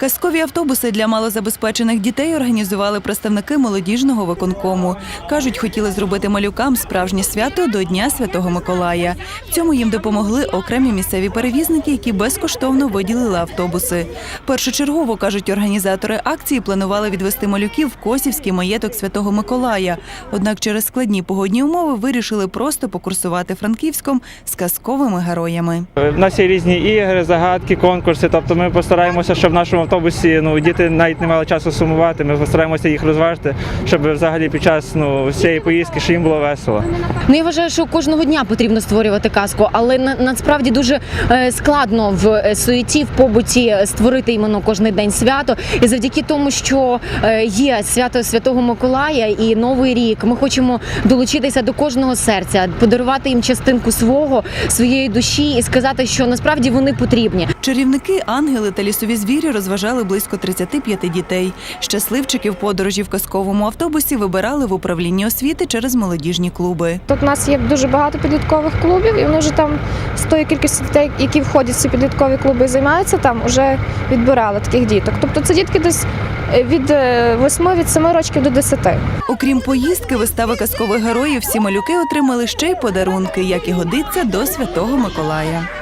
Казкові автобуси для малозабезпечених дітей організували представники молодіжного виконкому. Кажуть, хотіли зробити малюкам справжнє свято до Дня Святого Миколая. В цьому їм допомогли окремі місцеві перевізники, які безкоштовно виділили автобуси. Першочергово кажуть організатори акції, планували відвести малюків в Косівський маєток Святого Миколая. Однак через складні погодні умови вирішили просто покурсувати Франківськом з казковими героями. У нас є різні ігри, загадки, конкурси. Тобто ми постараємося, щоб в нашому автобусі ну, діти навіть не мали часу сумувати. Ми постараємося їх розважити, щоб взагалі під час ну, цієї поїздки, щоб їм було весело. Ну я вважаю, що кожного дня потрібно створювати казку, але на, насправді дуже е, складно в е, суеті, в побуті створити іменно кожний день свято. І завдяки тому, що е, є свято Святого Миколая і Новий рік, ми хочемо долучитися до кожного серця, подарувати їм частинку свого, своєї душі і сказати, що насправді вони потрібні. Чарівники, ангели та лісові звірі розважали близько 35 дітей. Щасливчиків подорожі в казковому автобусі вибирали в управлінні освіти через молодіжні клуби. Тут у нас є дуже багато підліткових клубів, і вони вже там з тої кількості дітей, які входять в ці підліткові клуби і займаються там, вже відбирали таких діток. Тобто це дітки десь е, від 8 від 7 років до 10. Окрім поїздки, вистави казкових героїв, всі малюки отримали ще й подарунки, як і годиться до Святого Миколая.